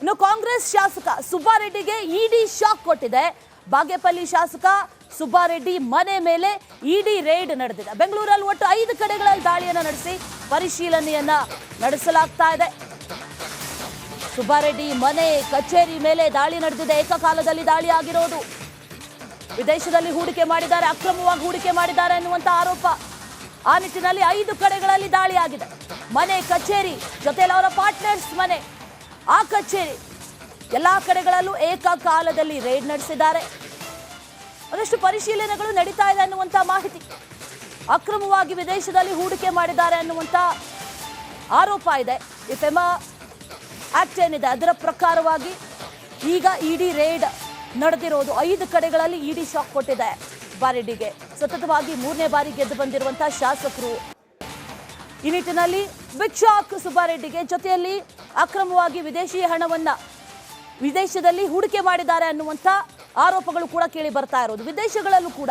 ಇನ್ನು ಕಾಂಗ್ರೆಸ್ ಶಾಸಕ ಸುಬ್ಬಾರೆಡ್ಡಿಗೆ ಇಡಿ ಶಾಕ್ ಕೊಟ್ಟಿದೆ. ಬಾಗೇಪಲ್ಲಿ ಶಾಸಕ ಸುಬ್ಬಾರೆಡ್ಡಿ ಮನೆ ಮೇಲೆ ಇಡಿ ರೇಡ್ ನಡೆದಿದೆ. ಬೆಂಗಳೂರಲ್ಲಿ ಒಟ್ಟು ಐದು ಕಡೆಗಳಲ್ಲಿ ದಾಳಿಯನ್ನು ನಡೆಸಿ ಪರಿಶೀಲನೆಯನ್ನ ನಡೆಸಲಾಗ್ತಾ ಇದೆ. ಸುಬ್ಬಾರೆಡ್ಡಿ ಮನೆ, ಕಚೇರಿ ಮೇಲೆ ದಾಳಿ ನಡೆದಿದೆ. ಏಕಕಾಲದಲ್ಲಿ ದಾಳಿ ಆಗಿರೋದು. ವಿದೇಶದಲ್ಲಿ ಹೂಡಿಕೆ ಮಾಡಿದ್ದಾರೆ, ಅಕ್ರಮವಾಗಿ ಹೂಡಿಕೆ ಮಾಡಿದ್ದಾರೆ ಎನ್ನುವಂತ ಆರೋಪ. ಆ ನಿಟ್ಟಿನಲ್ಲಿ ಐದು ಕಡೆಗಳಲ್ಲಿ ದಾಳಿ ಆಗಿದೆ. ಮನೆ, ಕಚೇರಿ, ಜೊತೆಯಲ್ಲಿ ಅವರ ಪಾರ್ಟ್ನರ್ಸ್ ಮನೆ. ಆ ಕಚೇರಿ ಎಲ್ಲ ಕಡೆಗಳಲ್ಲೂ ಏಕಕಾಲದಲ್ಲಿ ರೇಡ್ ನಡೆಸಿದ್ದಾರೆ. ಒಂದಷ್ಟು ಪರಿಶೀಲನೆಗಳು ನಡೀತಾ ಇದೆ ಅನ್ನುವಂತ ಮಾಹಿತಿ. ಅಕ್ರಮವಾಗಿ ವಿದೇಶದಲ್ಲಿ ಹೂಡಿಕೆ ಮಾಡಿದ್ದಾರೆ ಅನ್ನುವಂತ ಆರೋಪ ಇದೆ. ಈ ಫೆಮಾ ಆಕ್ಟ್ ಏನಿದೆ, ಅದರ ಪ್ರಕಾರವಾಗಿ ಈಗ ಇಡಿ ರೇಡ್ ನಡೆದಿರೋದು ಐದು ಕಡೆಗಳಲ್ಲಿ ಇಡಿ ಶಾಕ್ ಕೊಟ್ಟಿದೆ ಬಾರಿಡಿಗೆ ಸತತವಾಗಿ ಮೂರನೇ ಬಾರಿ ಗೆದ್ದು ಬಂದಿರುವಂತಹ ಶಾಸಕರು. ಈ ನಿಟ್ಟಿನಲ್ಲಿ ಬಿಗ್ ಸುಬ್ಬಾರೆಡ್ಡಿಗೆ ಜೊತೆಯಲ್ಲಿ ಅಕ್ರಮವಾಗಿ ವಿದೇಶಿ ಹಣವನ್ನು ವಿದೇಶದಲ್ಲಿ ಹೂಡಿಕೆ ಮಾಡಿದ್ದಾರೆ ಅನ್ನುವಂಥ ಆರೋಪಗಳು ಕೂಡ ಕೇಳಿ ಬರ್ತಾ ಇರೋದು. ವಿದೇಶಗಳಲ್ಲೂ ಕೂಡ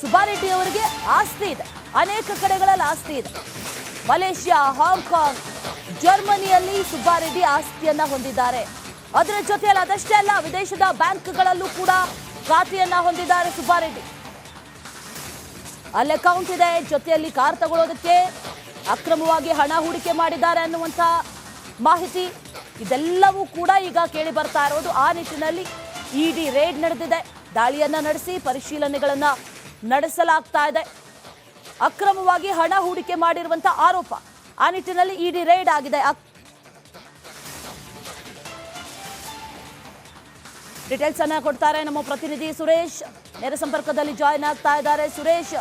ಸುಬ್ಬಾರೆಡ್ಡಿ ಅವರಿಗೆ ಆಸ್ತಿ ಇದೆ. ಅನೇಕ ಕಡೆಗಳಲ್ಲಿ ಆಸ್ತಿ ಇದೆ. ಮಲೇಷ್ಯಾ, ಹಾಂಗ್ಕಾಂಗ್, ಜರ್ಮನಿಯಲ್ಲಿ ಸುಬ್ಬಾರೆಡ್ಡಿ ಆಸ್ತಿಯನ್ನ ಹೊಂದಿದ್ದಾರೆ. ಅದರ ಜೊತೆಯಲ್ಲಿ ಅದಷ್ಟೇ ಅಲ್ಲ, ವಿದೇಶದ ಬ್ಯಾಂಕ್ಗಳಲ್ಲೂ ಕೂಡ ಖಾತೆಯನ್ನ ಹೊಂದಿದ್ದಾರೆ ಸುಬ್ಬಾರೆಡ್ಡಿ. ಅಲ್ಲಿ ಅಕೌಂಟ್ ಇದೆ. ಜೊತೆಯಲ್ಲಿ ಕಾರ್ ತಗೊಳ್ಳೋದಕ್ಕೆ ಅಕ್ರಮವಾಗಿ ಹಣ ಹೂಡಿಕೆ ಮಾಡಿದ್ದಾರೆ ಅನ್ನುವಂಥ ಮಾಹಿತಿ ಇದೆಲ್ಲವೂ ಕೂಡ ಈಗ ಕೇಳಿ ಬರ್ತಾ ಇರೋದು. ಆ ನಿಟ್ಟಿನಲ್ಲಿ ಇಡಿ ರೇಡ್ ನಡೆದಿದೆ. ದಾಳಿಯನ್ನ ನಡೆಸಿ ಪರಿಶೀಲನೆಗಳನ್ನ ನಡೆಸಲಾಗ್ತಾ ಇದೆ. ಅಕ್ರಮವಾಗಿ ಹಣ ಹೂಡಿಕೆ ಮಾಡಿರುವಂತ ಆರೋಪ ಆ ನಿಟ್ಟಿನಲ್ಲಿ ಇಡಿ ರೇಡ್ ಆಗಿದೆ. ಡೀಟೇಲ್ಸ್ ಅನ್ನ ಕೊಡ್ತಾರೆ ನಮ್ಮ ಪ್ರತಿನಿಧಿ ಸುರೇಶ್. ನೇರ ಸಂಪರ್ಕದಲ್ಲಿ ಜಾಯ್ನ್ ಆಗ್ತಾ ಇದ್ದಾರೆ ಸುರೇಶ್.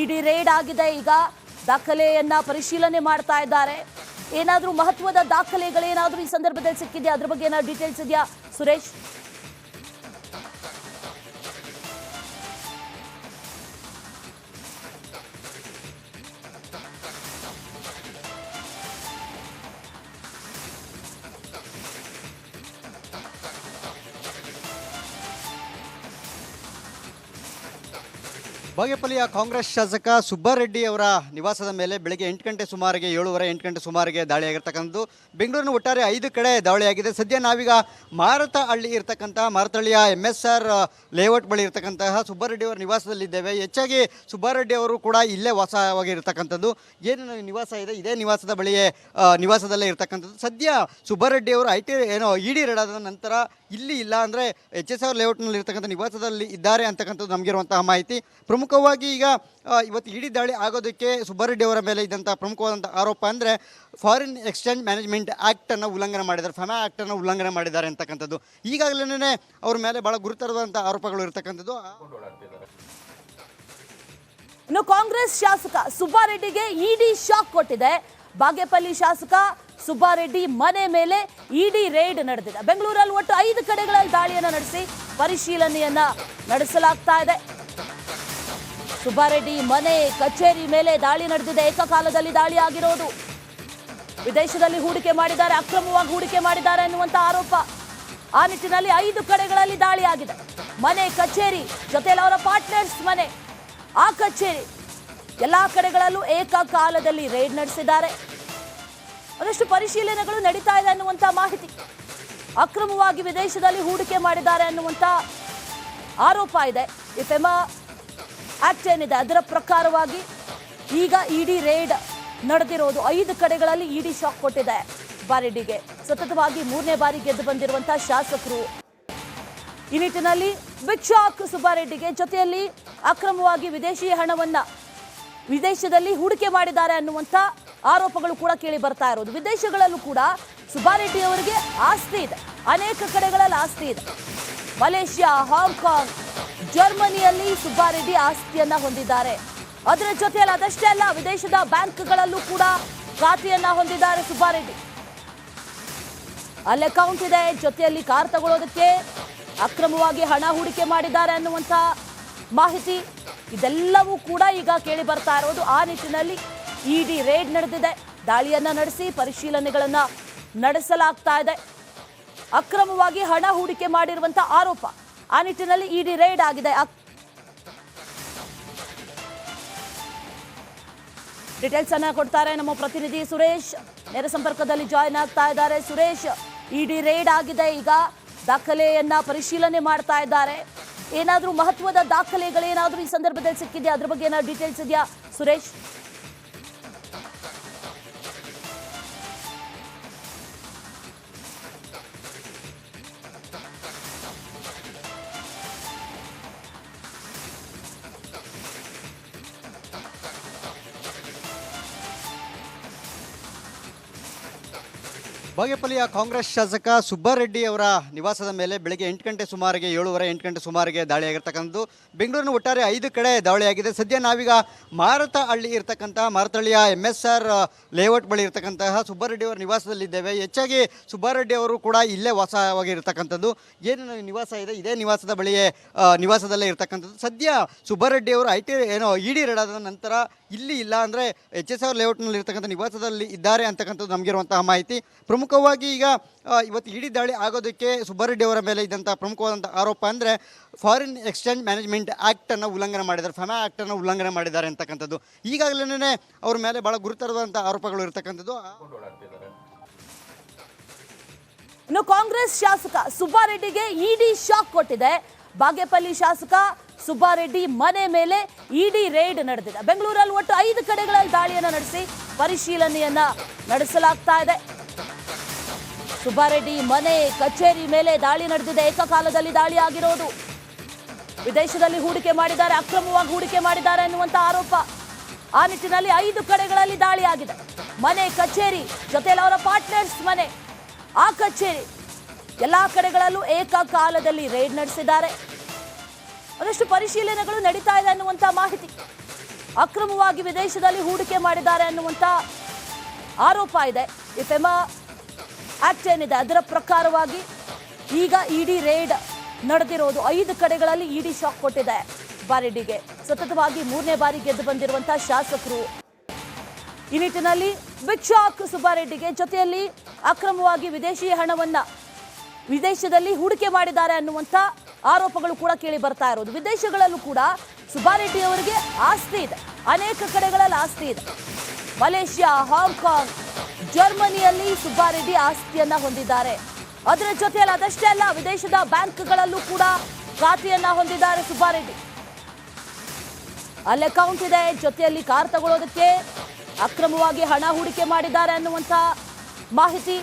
ಇಡಿ ರೇಡ್ ಆಗಿದೆ. ಈಗ ದಾಖಲೆಯನ್ನ ಪರಿಶೀಲನೆ ಮಾಡ್ತಾ ಇದ್ದಾರೆ. ಏನಾದ್ರೂ ಮಹತ್ವದ ದಾಖಲೆಗಳೇನಾದರೂ ಈ ಸಂದರ್ಭದಲ್ಲಿ ಸಿಕ್ಕಿದೆಯಾ ಅದ್ರ ಬಗ್ಗೆ ಏನಾದ್ರು ಡೀಟೇಲ್ಸ್ ಇದೆಯಾ? ಸುರೇಶ್? ಬಾಗೇಪಲ್ಲಿಯ ಕಾಂಗ್ರೆಸ್ ಶಾಸಕ ಸುಬ್ಬಾರೆಡ್ಡಿ ಅವರ ನಿವಾಸದ ಮೇಲೆ ಬೆಳಗ್ಗೆ ಎಂಟು ಗಂಟೆ ಸುಮಾರಿಗೆ, ಏಳುವರೆ ಎಂಟು ಗಂಟೆ ಸುಮಾರಿಗೆ ದಾಳಿಯಾಗಿರ್ತಕ್ಕಂಥದ್ದು. ಬೆಂಗಳೂರಿನ ಒಟ್ಟಾರೆ ಐದು ಕಡೆ ದಾಳಿಯಾಗಿದೆ. ಸದ್ಯ ನಾವೀಗ ಮಾರತಹಳ್ಳಿ ಇರ್ತಕ್ಕಂಥ, ಮಾರತಹಳ್ಳಿಯ ಎಂ ಎಸ್ ಆರ್ ಲೇಔಟ್ ಬಳಿ ಇರ್ತಕ್ಕಂತಹ ಸುಬ್ಬಾರೆಡ್ಡಿ ಅವರ ನಿವಾಸದಲ್ಲಿದ್ದೇವೆ. ಹೆಚ್ಚಾಗಿ ಸುಬ್ಬಾರೆಡ್ಡಿ ಅವರು ಕೂಡ ಇಲ್ಲೇ ವಾಸವಾಗಿರ್ತಕ್ಕಂಥದ್ದು ಏನು ನಿವಾಸ ಇದೆ, ಇದೇ ನಿವಾಸದ ಬಳಿಯೇ ನಿವಾಸದಲ್ಲೇ ಇರ್ತಕ್ಕಂಥದ್ದು. ಸದ್ಯ ಸುಬ್ಬಾರೆಡ್ಡಿ ಅವರು ಐ ಟಿ ಏನೋ ಇಡಿ ಡಿ ರೆಡಾದ ನಂತರ ಇಲ್ಲಿ ಇಲ್ಲ ಅಂದರೆ ಎಚ್ ಎಸ್ ಆರ್ ಲೇಔಟ್ನಲ್ಲಿ ಇರ್ತಕ್ಕಂಥ ನಿವಾಸದಲ್ಲಿ ಇದ್ದಾರೆ ಅಂತಕ್ಕಂಥದ್ದು ನಮಗಿರುವಂತಹ ಮಾಹಿತಿ. ಪ್ರಮುಖವಾಗಿ ಈಗ ಇವತ್ತು ಇಡಿ ದಾಳಿ ಆಗೋದಕ್ಕೆ ಸುಬ್ಬಾರೆಡ್ಡಿ ಅವರ ಮೇಲೆ ಇದ್ದಂಥ ಪ್ರಮುಖವಾದಂಥ ಆರೋಪ ಅಂದರೆ ಫಾರಿನ್ ಎಕ್ಸ್ಚೇಂಜ್ ಮ್ಯಾನೇಜ್ಮೆಂಟ್ ಆ್ಯಕ್ಟನ್ನು ಉಲ್ಲಂಘನೆ ಮಾಡಿದ್ದಾರೆ ಫೆಮಾ ಆ್ಯಕ್ಟನ್ನು ಉಲ್ಲಂಘನೆ ಮಾಡಿದ್ದಾರೆ ಅಂತಕ್ಕಂಥದ್ದು. ಈಗಾಗಲೇ ಅವ್ರ ಮೇಲೆ ಭಾಳ ಗುರುತರವಾದಂಥ ಆರೋಪಗಳು ಇರ್ತಕ್ಕಂಥದ್ದು. ಇನ್ನು ಕಾಂಗ್ರೆಸ್ ಶಾಸಕ ಸುಬ್ಬಾರೆಡ್ಡಿಗೆ ಇಡಿ ಶಾಕ್ ಕೊಟ್ಟಿದೆ. ಬಾಗೇಪಲ್ಲಿ ಶಾಸಕ ಸುಬ್ಬಾರೆಡ್ಡಿ ಮನೆ ಮೇಲೆ ಇಡಿ ರೇಡ್ ನಡೆದಿದೆ. ಬೆಂಗಳೂರಲ್ಲಿ ಒಟ್ಟು ಐದು ಕಡೆಗಳಲ್ಲಿ ದಾಳಿಯನ್ನು ನಡೆಸಿ ಪರಿಶೀಲನೆಯನ್ನ ನಡೆಸಲಾಗ್ತಾ ಇದೆ. ಸುಬ್ಬಾರೆಡ್ಡಿ ಮನೆ, ಕಚೇರಿ ಮೇಲೆ ದಾಳಿ ನಡೆದಿದೆ. ಏಕಕಾಲದಲ್ಲಿ ದಾಳಿ ಆಗಿರೋದು. ವಿದೇಶದಲ್ಲಿ ಹೂಡಿಕೆ ಮಾಡಿದ್ದಾರೆ, ಅಕ್ರಮವಾಗಿ ಹೂಡಿಕೆ ಮಾಡಿದ್ದಾರೆ ಎನ್ನುವಂತ ಆರೋಪ. ಆ ನಿಟ್ಟಿನಲ್ಲಿ ಐದು ಕಡೆಗಳಲ್ಲಿ ದಾಳಿ ಆಗಿದೆ. ಮನೆ, ಕಚೇರಿ, ಜೊತೆಯಲ್ಲಿ ಅವರ ಪಾರ್ಟ್ನರ್ಸ್ ಮನೆ. ಆ ಕಚೇರಿ, ಎಲ್ಲಾ ಕಡೆಗಳಲ್ಲೂ ಏಕಕಾಲದಲ್ಲಿ ರೇಡ್ ನಡೆಸಿದ್ದಾರೆ. ಒಂದಷ್ಟು ಪರಿಶೀಲನೆಗಳು ನಡೀತಾ ಇದೆ ಅನ್ನುವಂತ ಮಾಹಿತಿ. ಅಕ್ರಮವಾಗಿ ವಿದೇಶದಲ್ಲಿ ಹೂಡಿಕೆ ಮಾಡಿದ್ದಾರೆ ಅನ್ನುವಂತ ಆರೋಪ ಇದೆ. ಈ ಫೆಮಾ ಆಕ್ಟ್ ಏನಿದೆ ಅದರ ಪ್ರಕಾರವಾಗಿ ಈಗ ಇಡಿ ರೇಡ್ ನಡೆದಿರೋದು ಐದು ಕಡೆಗಳಲ್ಲಿ ಇಡಿ ಶಾಕ್ ಕೊಟ್ಟಿದೆ ಬಾರೆಡ್ಡಿಗೆ. ಸತತವಾಗಿ ಮೂರನೇ ಬಾರಿ ಗೆದ್ದು ಬಂದಿರುವಂತಹ ಶಾಸಕರು. ಈ ನಿಟ್ಟಿನಲ್ಲಿ ಬಿಗ್ ಶಾಕ್ ಸುಬ್ಬಾರೆಡ್ಡಿಗೆ ಜೊತೆಯಲ್ಲಿ ಅಕ್ರಮವಾಗಿ ವಿದೇಶಿ ಹಣವನ್ನ ವಿದೇಶದಲ್ಲಿ ಹೂಡಿಕೆ ಮಾಡಿದ್ದಾರೆ ಅನ್ನುವಂಥ ಆರೋಪಗಳು ಕೂಡ ಕೇಳಿ ಬರ್ತಾ ಇರೋದು. ವಿದೇಶಗಳಲ್ಲೂ ಕೂಡ ಸುಬ್ಬಾರೆಡ್ಡಿ ಅವರಿಗೆ ಆಸ್ತಿ ಇದೆ. ಅನೇಕ ಕಡೆಗಳಲ್ಲಿ ಆಸ್ತಿ ಇದೆ. ಮಲೇಷ್ಯಾ, ಹಾಂಗ್ಕಾಂಗ್ ಜರ್ಮನಿಯಲ್ಲಿ ಸುಬ್ಬಾರೆಡ್ಡಿ ಆಸ್ತಿಯನ್ನ ಹೊಂದಿದ್ದಾರೆ. ಅದರ ಜೊತೆಯಲ್ಲಿ ಅದಷ್ಟೇ ಅಲ್ಲ, ವಿದೇಶದ ಬ್ಯಾಂಕ್ಗಳಲ್ಲೂ ಕೂಡ ಖಾತೆಯನ್ನ ಹೊಂದಿದ್ದಾರೆ ಸುಬ್ಬಾರೆಡ್ಡಿ. ಅಲ್ಲಿ ಅಕೌಂಟ್ ಇದೆ, ಜೊತೆಯಲ್ಲಿ ಕಾರ್ ತಗೊಳ್ಳೋದಕ್ಕೆ ಅಕ್ರಮವಾಗಿ ಹಣ ಹೂಡಿಕೆ ಮಾಡಿದ್ದಾರೆ ಅನ್ನುವಂಥ ಮಾಹಿತಿ ಇದೆಲ್ಲವೂ ಕೂಡ ಈಗ ಕೇಳಿ ಬರ್ತಾ ಇರೋದು. ಆ ನಿಟ್ಟಿನಲ್ಲಿ ಇಡಿ ರೇಡ್ ನಡೆದಿದೆ. ದಾಳಿಯನ್ನ ನಡೆಸಿ ಪರಿಶೀಲನೆಗಳನ್ನ ನಡೆಸಲಾಗ್ತಾ ಇದೆ. ಅಕ್ರಮವಾಗಿ ಹಣ ಹೂಡಿಕೆ ಮಾಡಿರುವಂತ ಆರೋಪ. ಆ ನಿಟ್ಟಿನಲ್ಲಿ ಇಡಿ ರೈಡ್ ಆಗಿದೆ. ಡೀಟೇಲ್ಸ್ ಅನ್ನ ಕೊಡ್ತಾರೆ ನಮ್ಮ ಪ್ರತಿನಿಧಿ ಸುರೇಶ್. ನೇರ ಸಂಪರ್ಕದಲ್ಲಿ ಜಾಯ್ನ್ ಆಗ್ತಾ ಇದ್ದಾರೆ. ಸುರೇಶ್, ಇಡಿ ರೈಡ್ ಆಗಿದೆ. ಈಗ ದಾಖಲೆಯನ್ನ ಪರಿಶೀಲನೆ ಮಾಡ್ತಾ ಇದ್ದಾರೆ. ಏನಾದರೂ ಮಹತ್ವದ ದಾಖಲೆಗಳೇನಾದರೂ ಈ ಸಂದರ್ಭದಲ್ಲಿ ಸಿಕ್ಕಿದೆಯಾ? ಅದ್ರ ಬಗ್ಗೆ ಏನಾದ್ರು ಡೀಟೇಲ್ಸ್ ಇದೆಯಾ ಸುರೇಶ್? ಬಾಗೇಪಲ್ಲಿಯ ಕಾಂಗ್ರೆಸ್ ಶಾಸಕ ಸುಬ್ಬಾರೆಡ್ಡಿ ಅವರ ನಿವಾಸದ ಮೇಲೆ ಬೆಳಗ್ಗೆ ಎಂಟು ಗಂಟೆ ಸುಮಾರಿಗೆ, ಏಳುವರೆ ಎಂಟು ಗಂಟೆ ಸುಮಾರಿಗೆ ದಾಳಿಯಾಗಿರ್ತಕ್ಕಂಥದ್ದು. ಬೆಂಗಳೂರಿನ ಒಟ್ಟಾರೆ ಐದು ಕಡೆ ದಾಳಿಯಾಗಿದೆ. ಸದ್ಯ ನಾವೀಗ ಮಾರತಹಳ್ಳಿ ಇರ್ತಕ್ಕಂಥ, ಮಾರತಹಳ್ಳಿಯ ಎಂ ಎಸ್ ಆರ್ ಲೇಔಟ್ ಬಳಿ ಇರ್ತಕ್ಕಂತಹ ಸುಬ್ಬಾರೆಡ್ಡಿ ಅವರ ನಿವಾಸದಲ್ಲಿದ್ದೇವೆ. ಹೆಚ್ಚಾಗಿ ಸುಬ್ಬಾರೆಡ್ಡಿ ಅವರು ಕೂಡ ಇಲ್ಲೇ ವಾಸವಾಗಿರ್ತಕ್ಕಂಥದ್ದು ಏನು ನಿವಾಸ ಇದೆ, ಇದೇ ನಿವಾಸದ ಬಳಿಯೇ ನಿವಾಸದಲ್ಲೇ ಇರ್ತಕ್ಕಂಥದ್ದು. ಸದ್ಯ ಸುಬ್ಬಾರೆಡ್ಡಿ ಅವರು ಐ ಟಿ ಏನೋ ಇಡಿ ಡಿ ರೆಡಾದ ನಂತರ ಇಲ್ಲಿ ಇಲ್ಲ ಅಂದರೆ ಎಚ್ ಎಸ್ ಆರ್ ಲೇಔಟ್ನಲ್ಲಿ ಇರ್ತಕ್ಕಂಥ ನಿವಾಸದಲ್ಲಿ ಇದ್ದಾರೆ ಅಂತಕ್ಕಂಥದ್ದು ನಮಗಿರುವಂತಹ ಮಾಹಿತಿ. ಪ್ರಮುಖವಾಗಿ ಈಗ ಇವತ್ತು ಇಡಿ ದಾಳಿ ಆಗೋದಕ್ಕೆ ಸುಬ್ಬಾರೆಡ್ಡಿ ಅವರ ಮೇಲೆ ಇದ್ದಂಥ ಪ್ರಮುಖವಾದಂಥ ಆರೋಪ ಅಂದರೆ ಫಾರಿನ್ ಎಕ್ಸ್ಚೇಂಜ್ ಮ್ಯಾನೇಜ್ಮೆಂಟ್ ಆ್ಯಕ್ಟನ್ನು ಉಲ್ಲಂಘನೆ ಮಾಡಿದ್ದಾರೆ ಫೆಮಾ ಆ್ಯಕ್ಟನ್ನು ಉಲ್ಲಂಘನೆ ಮಾಡಿದ್ದಾರೆ ಅಂತಕ್ಕಂಥದ್ದು. ಈಗಾಗಲೇ ಅವ್ರ ಮೇಲೆ ಭಾಳ ಗುರುತರವಾದಂಥ ಆರೋಪಗಳು ಇರ್ತಕ್ಕಂಥದ್ದು. ಇನ್ನು ಕಾಂಗ್ರೆಸ್ ಶಾಸಕ ಸುಬ್ಬಾರೆಡ್ಡಿಗೆ ಇಡಿ ಶಾಕ್ ಕೊಟ್ಟಿದೆ. ಬಾಗೇಪಲ್ಲಿ ಶಾಸಕ ಸುಬ್ಬಾರೆಡ್ಡಿ ಮನೆ ಮೇಲೆ ಇಡಿ ರೇಡ್ ನಡೆದಿದೆ. ಬೆಂಗಳೂರಲ್ಲಿ ಒಟ್ಟು ಐದು ಕಡೆಗಳಲ್ಲಿ ದಾಳಿಯನ್ನು ನಡೆಸಿ ಪರಿಶೀಲನೆಯನ್ನ ನಡೆಸಲಾಗ್ತಾ ಇದೆ. ಸುಬ್ಬಾರೆಡ್ಡಿ ಮನೆ, ಕಚೇರಿ ಮೇಲೆ ದಾಳಿ ನಡೆದಿದೆ. ಏಕಕಾಲದಲ್ಲಿ ದಾಳಿ ಆಗಿರೋದು. ವಿದೇಶದಲ್ಲಿ ಹೂಡಿಕೆ ಮಾಡಿದ್ದಾರೆ, ಅಕ್ರಮವಾಗಿ ಹೂಡಿಕೆ ಮಾಡಿದ್ದಾರೆ ಎನ್ನುವಂತ ಆರೋಪ. ಆ ನಿಟ್ಟಿನಲ್ಲಿ ಐದು ಕಡೆಗಳಲ್ಲಿ ದಾಳಿ ಆಗಿದೆ. ಮನೆ, ಕಚೇರಿ, ಜೊತೆಯಲ್ಲಿ ಅವರ ಪಾರ್ಟ್ನರ್ಸ್ ಮನೆ. ಆ ಕಚೇರಿ, ಎಲ್ಲಾ ಕಡೆಗಳಲ್ಲೂ ಏಕಕಾಲದಲ್ಲಿ ರೇಡ್ ನಡೆಸಿದ್ದಾರೆ. ಒಂದಷ್ಟು ಪರಿಶೀಲನೆಗಳು ನಡೀತಾ ಇದೆ ಅನ್ನುವಂತ ಮಾಹಿತಿ. ಅಕ್ರಮವಾಗಿ ವಿದೇಶದಲ್ಲಿ ಹೂಡಿಕೆ ಮಾಡಿದ್ದಾರೆ ಅನ್ನುವಂತ ಆರೋಪ ಇದೆ. ಈ ಫೆಮಾ ಆಕ್ಟ್ ಏನಿದೆ ಅದರ ಪ್ರಕಾರವಾಗಿ ಈಗ ಇಡಿ ರೇಡ್ ನಡೆದಿರೋದು ಐದು ಕಡೆಗಳಲ್ಲಿ ಇಡಿ ಶಾಕ್ ಕೊಟ್ಟಿದೆ ಬಾರೆಡ್ಡಿಗೆ. ಸತತವಾಗಿ ಮೂರನೇ ಬಾರಿ ಗೆದ್ದು ಬಂದಿರುವಂತಹ ಶಾಸಕರು. ಈ ನಿಟ್ಟಿನಲ್ಲಿ ಬಿಗ್ ಶಾಕ್ ಸುಬ್ಬಾರೆಡ್ಡಿಗೆ ಜೊತೆಯಲ್ಲಿ ಅಕ್ರಮವಾಗಿ ವಿದೇಶಿ ಹಣವನ್ನ ವಿದೇಶದಲ್ಲಿ ಹೂಡಿಕೆ ಮಾಡಿದ್ದಾರೆ ಅನ್ನುವಂಥ ಆರೋಪಗಳು ಕೂಡ ಕೇಳಿ ಬರ್ತಾ ಇರೋದು. ವಿದೇಶಗಳಲ್ಲೂ ಕೂಡ ಸುಬ್ಬಾರೆಡ್ಡಿ ಅವರಿಗೆ ಆಸ್ತಿ ಇದೆ. ಅನೇಕ ಕಡೆಗಳಲ್ಲಿ ಆಸ್ತಿ ಇದೆ. ಮಲೇಷ್ಯಾ, ಹಾಂಗ್ಕಾಂಗ್ ಜರ್ಮನಿಯಲ್ಲಿ ಸುಬ್ಬಾರೆಡ್ಡಿ ಆಸ್ತಿಯನ್ನ ಹೊಂದಿದ್ದಾರೆ. ಅದರ ಜೊತೆಯಲ್ಲಿ ಅದಷ್ಟೇ ಅಲ್ಲ, ವಿದೇಶದ ಬ್ಯಾಂಕ್ಗಳಲ್ಲೂ ಕೂಡ ಖಾತೆಯನ್ನ ಹೊಂದಿದ್ದಾರೆ ಸುಬ್ಬಾರೆಡ್ಡಿ. ಅಲ್ಲಿ ಅಕೌಂಟ್ ಇದೆ, ಜೊತೆಯಲ್ಲಿ ಕಾರ್ ತಗೊಳ್ಳೋದಕ್ಕೆ ಅಕ್ರಮವಾಗಿ ಹಣ ಹೂಡಿಕೆ ಮಾಡಿದ್ದಾರೆ ಅನ್ನುವಂಥ ಮಾಹಿತಿ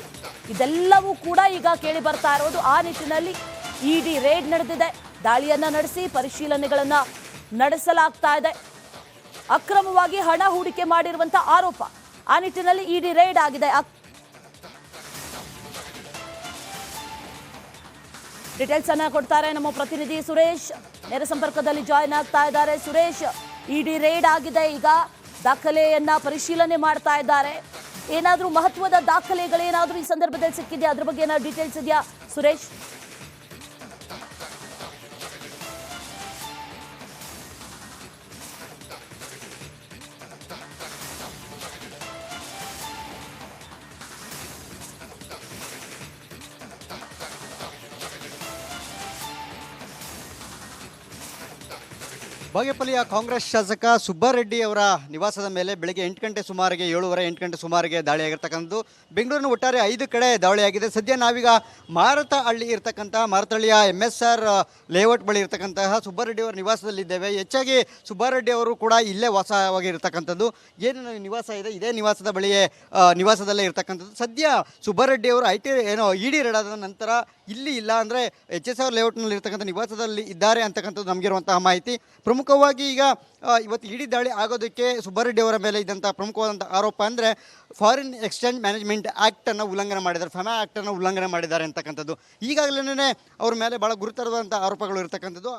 ಇದೆಲ್ಲವೂ ಕೂಡ ಈಗ ಕೇಳಿ ಬರ್ತಾ ಇರೋದು. ಆ ನಿಟ್ಟಿನಲ್ಲಿ ಇಡಿ ರೇಡ್ ನಡೆದಿದೆ. ದಾಳಿಯನ್ನ ನಡೆಸಿ ಪರಿಶೀಲನೆಗಳನ್ನ ನಡೆಸಲಾಗ್ತಾ ಇದೆ. ಅಕ್ರಮವಾಗಿ ಹಣ ಹೂಡಿಕೆ ಮಾಡಿರುವಂತ ಆರೋಪ. ಆ ನಿಟ್ಟಿನಲ್ಲಿ ಇಡಿ ರೈಡ್ ಆಗಿದೆ. ಡೀಟೇಲ್ಸ್ ಅನ್ನ ಕೊಡ್ತಾರೆ ನಮ್ಮ ಪ್ರತಿನಿಧಿ ಸುರೇಶ್. ನೇರ ಸಂಪರ್ಕದಲ್ಲಿ ಜಾಯ್ನ್ ಆಗ್ತಾ ಇದ್ದಾರೆ. ಸುರೇಶ್, ಇಡಿ ರೈಡ್ ಆಗಿದೆ. ಈಗ ದಾಖಲೆಯನ್ನ ಪರಿಶೀಲನೆ ಮಾಡ್ತಾ ಇದ್ದಾರೆ. ಏನಾದರೂ ಮಹತ್ವದ ದಾಖಲೆಗಳೇನಾದರೂ ಈ ಸಂದರ್ಭದಲ್ಲಿ ಸಿಕ್ಕಿದೆಯಾ? ಅದ್ರ ಬಗ್ಗೆ ಏನಾದ್ರು ಡೀಟೇಲ್ಸ್ ಇದೆಯಾ ಸುರೇಶ್? ಬಾಗೇಪಲ್ಲಿಯ ಕಾಂಗ್ರೆಸ್ ಶಾಸಕ ಸುಬ್ಬಾರೆಡ್ಡಿ ಅವರ ನಿವಾಸದ ಮೇಲೆ ಬೆಳಗ್ಗೆ ಎಂಟು ಗಂಟೆ ಸುಮಾರಿಗೆ, ಏಳುವರೆ ಎಂಟು ಗಂಟೆ ಸುಮಾರಿಗೆ ದಾಳಿಯಾಗಿರ್ತಕ್ಕಂಥದ್ದು. ಬೆಂಗಳೂರಿನ ಒಟ್ಟಾರೆ ಐದು ಕಡೆ ದಾಳಿಯಾಗಿದೆ. ಸದ್ಯ ನಾವೀಗ ಮಾರತಹಳ್ಳಿ ಇರ್ತಕ್ಕಂಥ, ಮಾರತಹಳ್ಳಿಯ ಎಂ ಎಸ್ ಆರ್ ಲೇಔಟ್ ಬಳಿ ಇರ್ತಕ್ಕಂತಹ ಸುಬ್ಬಾರೆಡ್ಡಿ ಅವರ ನಿವಾಸದಲ್ಲಿದ್ದೇವೆ. ಹೆಚ್ಚಾಗಿ ಸುಬ್ಬಾರೆಡ್ಡಿ ಅವರು ಕೂಡ ಇಲ್ಲೇ ವಾಸವಾಗಿರ್ತಕ್ಕಂಥದ್ದು ಏನು ನಿವಾಸ ಇದೆ, ಇದೇ ನಿವಾಸದ ಬಳಿಯೇ ನಿವಾಸದಲ್ಲೇ ಇರ್ತಕ್ಕಂಥದ್ದು. ಸದ್ಯ ಸುಬ್ಬಾರೆಡ್ಡಿ ಅವರು ಐ ಟಿ ಏನೋ ಇಡಿ ಡಿ ರೆಡಾದ ನಂತರ ಇಲ್ಲಿ ಇಲ್ಲ ಅಂದರೆ ಎಚ್ ಎಸ್ ಆರ್ ಲೇಔಟ್ನಲ್ಲಿ ಇರ್ತಕ್ಕಂಥ ನಿವಾಸದಲ್ಲಿ ಇದ್ದಾರೆ ಅಂತಕ್ಕಂಥದ್ದು ನಮಗಿರುವಂತಹ ಮಾಹಿತಿ. ಪ್ರಮುಖವಾಗಿ ಈಗ ಇವತ್ತು ಇಡಿ ದಾಳಿ ಆಗೋದಕ್ಕೆ ಸುಬ್ಬಾರೆಡ್ಡಿ ಅವರ ಮೇಲೆ ಇದ್ದಂಥ ಪ್ರಮುಖವಾದಂಥ ಆರೋಪ ಅಂದರೆ ಫಾರಿನ್ ಎಕ್ಸ್ಚೇಂಜ್ ಮ್ಯಾನೇಜ್ಮೆಂಟ್ ಆ್ಯಕ್ಟನ್ನು ಉಲ್ಲಂಘನೆ ಮಾಡಿದ್ದಾರೆ ಫೆಮಾ ಆ್ಯಕ್ಟನ್ನು ಉಲ್ಲಂಘನೆ ಮಾಡಿದ್ದಾರೆ ಅಂತಕ್ಕಂಥದ್ದು. ಈಗಾಗಲೇ ಅವ್ರ ಮೇಲೆ ಭಾಳ ಗುರುತರವಾದಂಥ ಆರೋಪಗಳು ಇರ್ತಕ್ಕಂಥದ್ದು.